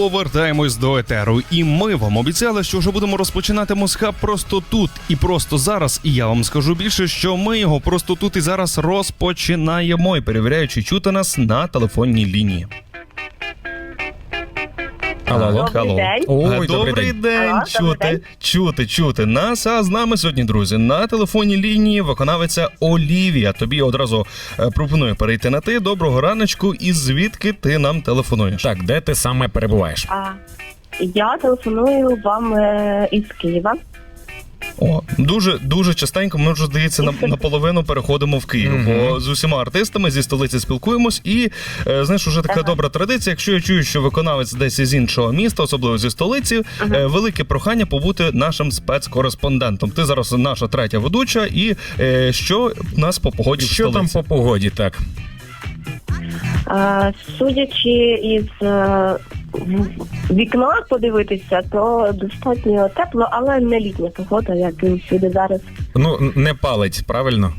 повертаємось до етеру. І ми вам обіцяли, що вже будемо розпочинати Мосхаб просто тут і просто зараз. І я вам скажу більше, що ми його просто тут і зараз розпочинаємо. І перевіряючи, чути нас на телефонній лінії. Алло, алло. Добрий день. Ой, добрий день. Алло, чути, добрий день. чути, чути нас. А з нами сьогодні, друзі, на телефонній лінії виконавиця Олівія. Тобі одразу е, пропоную перейти на ти. Доброго раночку. І звідки ти нам телефонуєш? Так, де ти саме перебуваєш? А, я телефоную вам е, із Києва. О, дуже дуже частенько. Ми вже здається на, наполовину переходимо в Київ. Бо з усіма артистами зі столиці спілкуємось, і е, знаєш, уже така добра традиція. Якщо я чую, що виконавець десь із іншого міста, особливо зі столиці, е, велике прохання побути нашим спецкореспондентом. Ти зараз наша третя ведуча, і е, що в нас по погоді в Що там по погоді? Так. Судячи із в- вікна подивитися, то достатньо тепло, але не літня погода, як і всюди зараз Ну, не палить, правильно?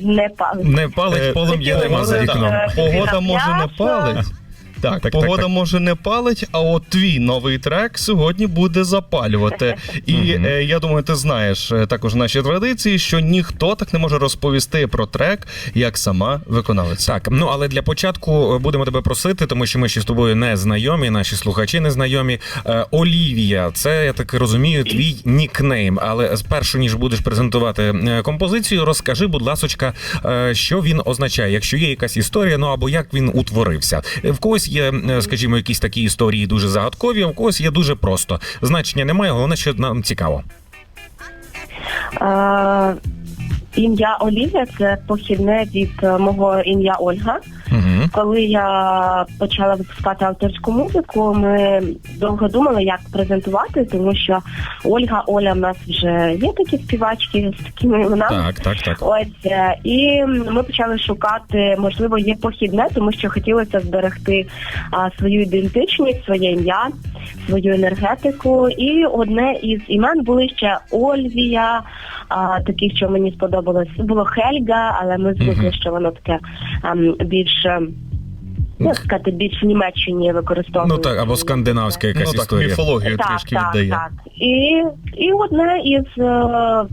Не палить. Не палить, Е, полум'я нема за вікном. Погода може не палець. палить. Так, Так, погода так, так. може не палить, а от твій новий трек сьогодні буде запалювати. І е, я думаю, ти знаєш е, також наші традиції, що ніхто так не може розповісти про трек, як сама виконавиця. Так, ну але для початку е, будемо тебе просити, тому що ми ще з тобою не знайомі, наші слухачі не знайомі. Е, Олівія, це я так розумію, твій нікнейм. Але спершу ніж будеш презентувати е, композицію, розкажи, будь ласочка, е, що він означає, якщо є якась історія, ну або як він утворився. В когось є, е, скажімо, якісь такі історії дуже загадкові, в когось є дуже просто. Значення немає, головне, що нам цікаво. Ім'я Олівія це похідне від е, мого ім'я Ольга. Угу. Коли я почала випускати авторську музику, ми довго думали, як презентувати, тому що Ольга, Оля в нас вже є такі співачки з такими іменами. Так, так, так. Ось е, і ми почали шукати, можливо, є похідне, тому що хотілося зберегти а, свою ідентичність, своє ім'я, свою енергетику. І одне із імен були ще Ольвія, а, такі, що мені сподобалось, було Хельга, але ми звикли, що воно таке ем, більш. ем, Ну, як сказати, більш в Німеччині використовують. Ну так, або скандинавська якась ну так, історія. міфологію Так, трішки так, віддає. так. І, і одне із е,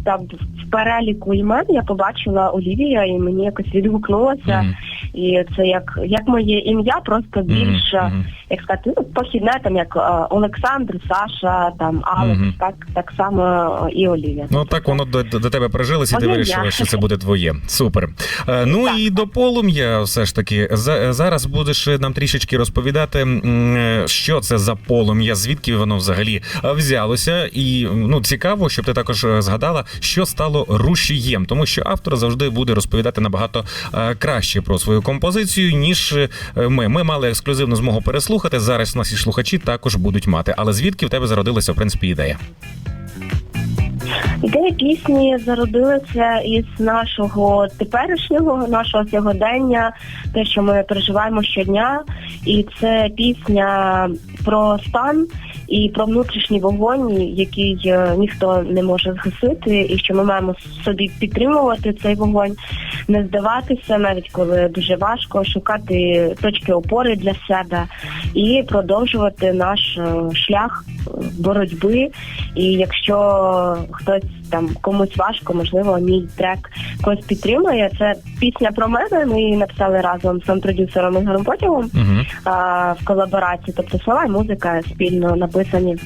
там в переліку імен я побачила Олівія, і мені якось відгукнулося. Мгм. І це як, як моє ім'я, просто більш, е, мгм. Як сказати, ну, похідне, там як е, Олександр, Саша, там Алекс, Мгм. так, так само і Олівія. Ну так воно до, до тебе прижилося, і ти вирішила, я. що це буде твоє. Супер. Е, ну і до полум'я, все ж таки, за, зараз будеш нам трішечки розповідати, м, е, що це за полум'я, звідки воно взагалі е, взялося. І ну цікаво, щоб ти також е, згадала, що стало рушієм, тому що автор завжди буде розповідати набагато е, краще про свою композицію, ніж е, ми. Ми мали ексклюзивну змогу переслухати. Зараз наші слухачі також будуть мати. Але звідки в тебе зародилася в принципі ідея? Ідея пісні зародилася із нашого теперішнього, нашого сьогодення, те, що ми переживаємо щодня, і це пісня про стан і про внутрішній вогонь, який е, ніхто не може згасити, і що ми маємо собі підтримувати цей вогонь, не здаватися, навіть коли дуже важко, шукати точки опори для себе і продовжувати наш е, шлях е, боротьби. І якщо хтось там комусь важко, можливо, мій трек когось підтримує. Це пісня про мене. Ми її написали разом з продюсером Ігорем Потягом Угу. а, в колаборації, тобто слова і музика спільно написані.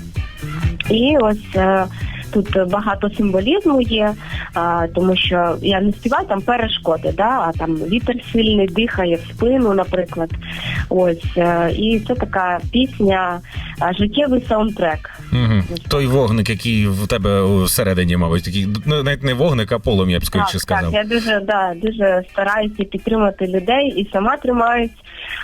І ось е, тут багато символізму є, а, тому що я не співаю там перешкоди, да, а там вітер сильний дихає в спину, наприклад. Ось е, і це така пісня, а, життєвий саундтрек. Угу. Той вогник, який в тебе всередині, мабуть, такий ну, навіть не вогник, а полум'я, я б скоріше так, сказав. так, я дуже да дуже стараюся підтримати людей і сама тримаюсь.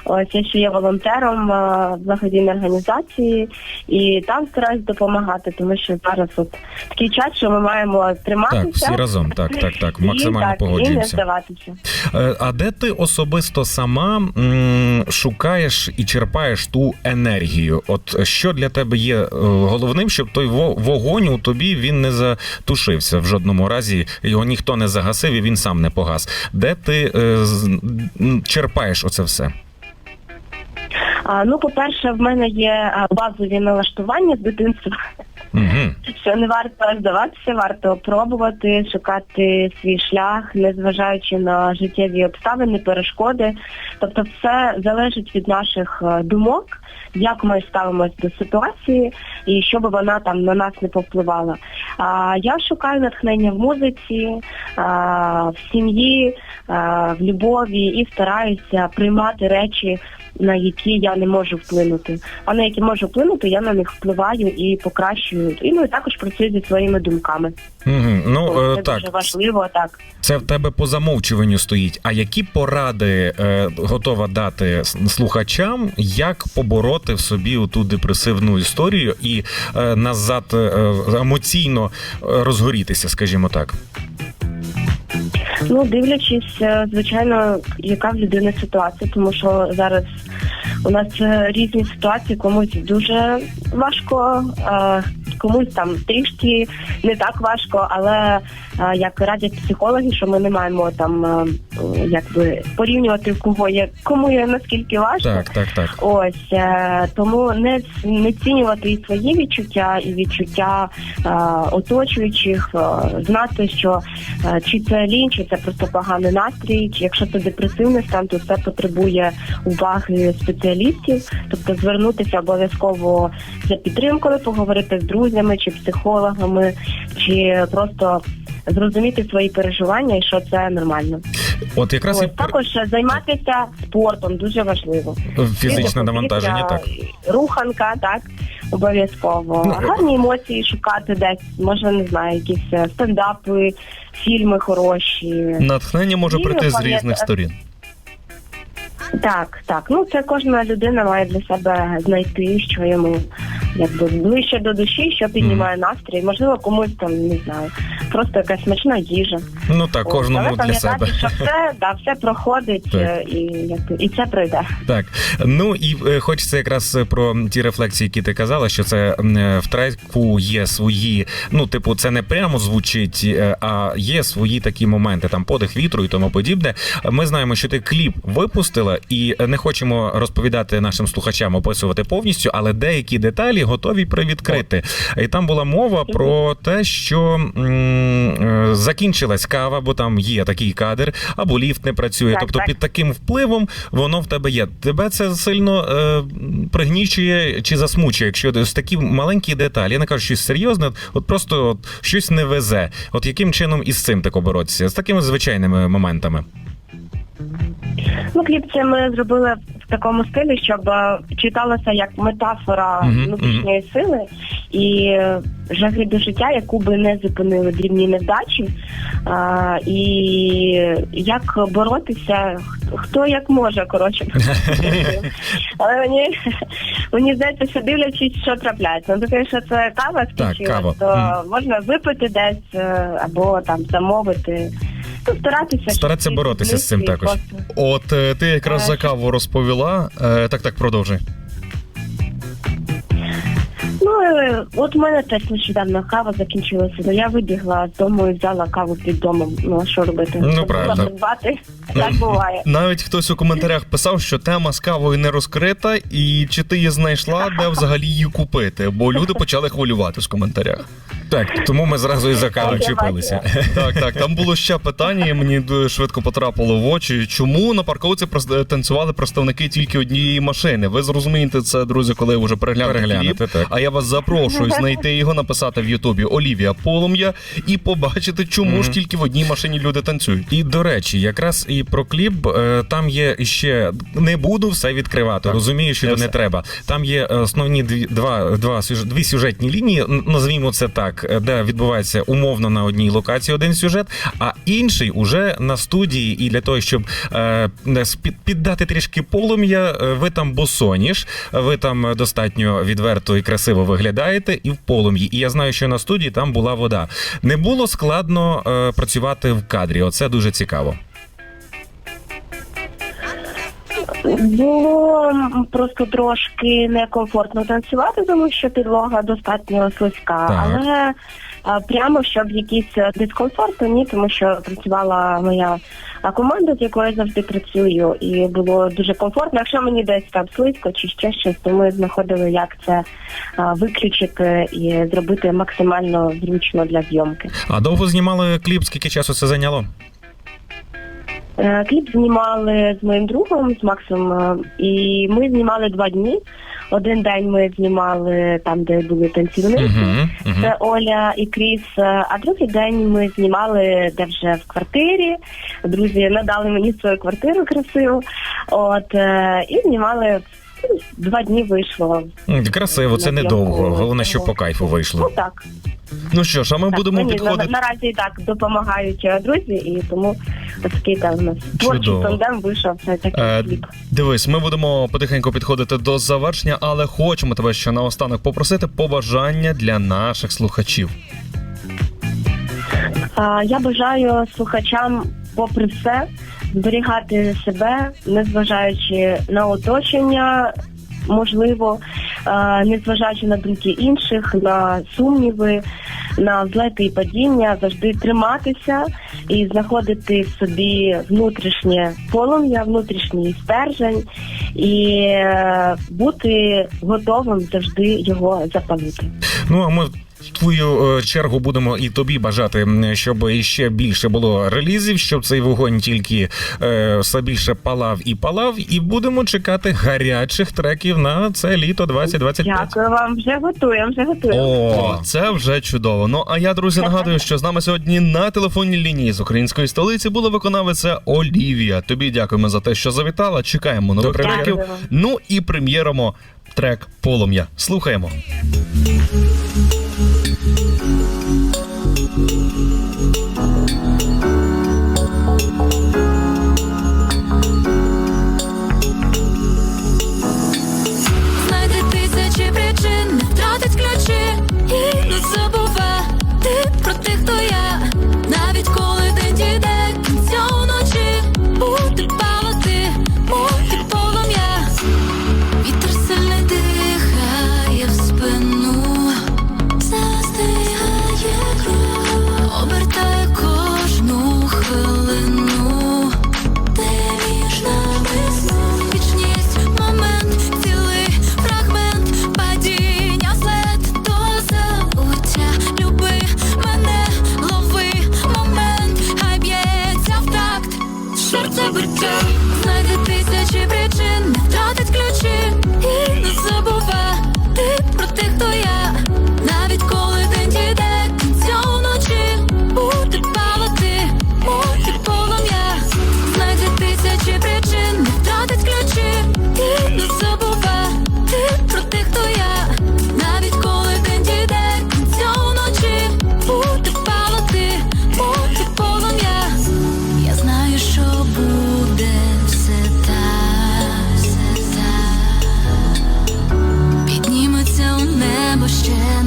Ось я ще є волонтером а, благодійної організації, і там стараюсь допомагати, тому що зараз от такий час, що ми маємо триматися. Так, всі разом, так, так, так, максимально і, так, і не здаватися. А де ти особисто сама м, шукаєш і черпаєш ту енергію? От що для тебе є е, головним, щоб той во- вогонь у тобі він не затушився в жодному разі, його ніхто не загасив і він сам не погас. Де ти е, черпаєш оце все? А, ну, по-перше, в мене є базові налаштування з дитинства. Угу. Що не варто здаватися, варто пробувати шукати свій шлях, незважаючи на життєві обставини, перешкоди. Тобто, все залежить від наших е, думок, як ми ставимось до ситуації і щоб вона там на нас не повпливала. А я шукаю натхнення в музиці, а, в сім'ї, в любові і стараюся приймати речі, на які я не можу вплинути. А на які можу вплинути, я на них впливаю і покращую. І ну і також працюю зі своїми думками. Угу. Ну це е, так, дуже важливо, так. це в тебе по замовчуванню стоїть. А які поради е, готова дати слухачам, як побороти в собі ту депресивну історію і е, назад е, емоційно е, розгорітися, скажімо так? Ну, дивлячись, е, звичайно, яка в людини ситуація, тому що зараз у нас е, різні ситуації, комусь дуже важко, е, комусь там трішки не так важко, але е, як радять психологи, що ми не маємо там е, якби порівнювати в кого є, кому є наскільки важко. Так, так, так. Ось е, тому не не цінювати і свої відчуття, і відчуття е, оточуючих, е, знати, що е, чи це лінь, чи це просто поганий настрій, чи якщо це депресивний стан, то це потребує уваги спеціалістів, тобто звернутися обов'язково за підтримкою, поговорити з друзями чи психологами, чи просто зрозуміти свої переживання і що це нормально. От якраз Ось, і також займатися спортом дуже важливо. фізичне навантаження, так. Руханка, так, обов'язково. Ну, Гарні емоції шукати десь, може, не знаю, якісь е, стендапи, фільми хороші. Натхнення може Ні, прийти з різних сторін. Так, так. Ну це кожна людина має для себе знайти, що йому якби ближче до душі, що піднімає настрій. Можливо, комусь там не знаю, просто якась смачна їжа. Ну так, кожному але для себе. що все, да, все проходить Так. е, і якби і це пройде. Так, ну і е, хочеться якраз про ті рефлексії, які ти казала, що це е, в треку є свої, ну, типу, це не прямо звучить, е, а є свої такі моменти, там подих вітру і тому подібне. Ми знаємо, що ти кліп випустила, і не хочемо розповідати нашим слухачам, описувати повністю, але деякі деталі готові привідкрити. І там була мова про те, що м, е, закінчилась кава, бо там є такий кадр, або ліфт не працює. Так, тобто так. під таким впливом воно в тебе є. Тебе це сильно е, пригнічує чи засмучує, якщо ось такі маленькі деталі. Я не кажу щось серйозне, от просто от, щось не везе. От яким чином із цим тако боротися? З такими звичайними моментами. Ну, кліп це ми зробили такому стилі, щоб е, читалося як метафора внутрішньої сили і жаги до життя, яку би не зупинили дрібні невдачі. А, і як боротися, хто- як може, коротше. Але мені, мені здається, що дивлячись, що трапляється. Ну, таке, що це кава скінчилась, то можна випити десь е, або там замовити. Ну, старатися Старатися боротися з цим змінити також. просто. От е, ти якраз за каву розповіла. Е, Так, так, продовжуй. Ну, е, от у мене теж нещодавно кава закінчилася, то я вибігла з дому і взяла каву під домом. Ну, а що робити? Ну, правильно. придбати. Так буває. Навіть хтось у коментарях писав, що тема з кавою не розкрита, і чи ти її знайшла, де взагалі її купити? Бо люди почали хвилювати в коментарях. Так, тому ми зразу і за каву Так, чіпилися. Так, так, там було ще питання, і мені дуже швидко потрапило в очі. Чому на парковці прос- танцювали представники тільки однієї машини? Ви зрозумієте це, друзі, коли вже переглянете кліп. так. А я вас запрошую знайти його, написати в Ютубі Олівія Полум'я і побачити, чому ж тільки в одній машині люди танцюють. І до речі, якраз і про кліп е, там є ще не буду все відкривати. Так. Розумію, що Не не треба. Там є е, основні дві два, два дві сюжетні лінії. Назвімо це так, е, де відбувається умовно на одній локації один сюжет, а інший уже на студії. І для того, щоб е, піддати трішки полум'я, е, ви там босоніж, ви там достатньо відверто і красиво виглядаєте, і в полум'ї. І я знаю, що на студії там була вода. Не було складно е, працювати в кадрі. Оце дуже цікаво. Було просто трошки некомфортно танцювати, тому що підлога достатньо слизька. Так. Але А, Прямо щоб якийсь е, дискомфорт, то ні, тому що працювала моя а, команда, з якою я завжди працюю, і було дуже комфортно. Якщо мені десь там слизько чи ще щось, то ми знаходили, як це а, виключити і зробити максимально зручно для зйомки. А довго знімали кліп, скільки часу це зайняло? Е, Кліп знімали з моїм другом, з Максом, е, і ми знімали два дні. Один день ми знімали там, де були танцівники. Угу, угу. Це Оля і Кріс. е, А другий день ми знімали де вже в квартирі. Друзі надали мені свою квартиру красиву. От і знімали ну, два дні вийшло. Красиво, це недовго. Головне, що по кайфу Ну вийшло. так, Ну що ж, а ми так будемо мені підходити. на, наразі і так допомагають е, друзі, і тому ось такий там у нас творчий Чудово. тандем вийшов цей такий Е, кліп. Дивись, ми будемо потихеньку підходити до завершення, але хочемо тебе ще наостанок попросити побажання для наших слухачів. А, Я бажаю слухачам, попри все, зберігати себе, незважаючи на оточення, можливо, е, незважаючи на думки інших, на сумніви, на злети і падіння, завжди триматися і знаходити в собі внутрішнє полум'я, внутрішній стержень і е, бути готовим завжди його запалити. Ну а ми. В твою е, чергу будемо і тобі бажати, щоб іще більше було релізів, щоб цей вогонь тільки е, все більше палав і палав, і будемо чекати гарячих треків на це літо 2025. Дякую вам, вже готуємо, вже готуємо. О, це вже чудово. Ну а я, друзі, нагадую, що з нами сьогодні на телефонній лінії з української столиці була виконавиця Олівія. Тобі дякуємо за те, що завітала. Чекаємо нових Добре. треків. Дякую. Ну і прем'єримо трек Полум'я. Слухаємо.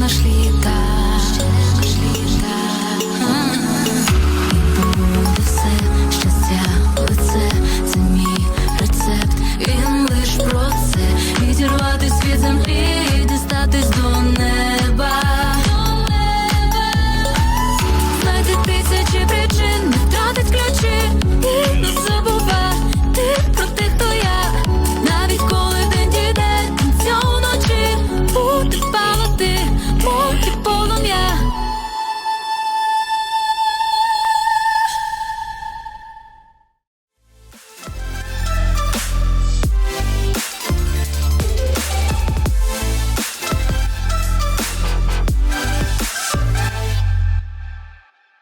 нашли, да.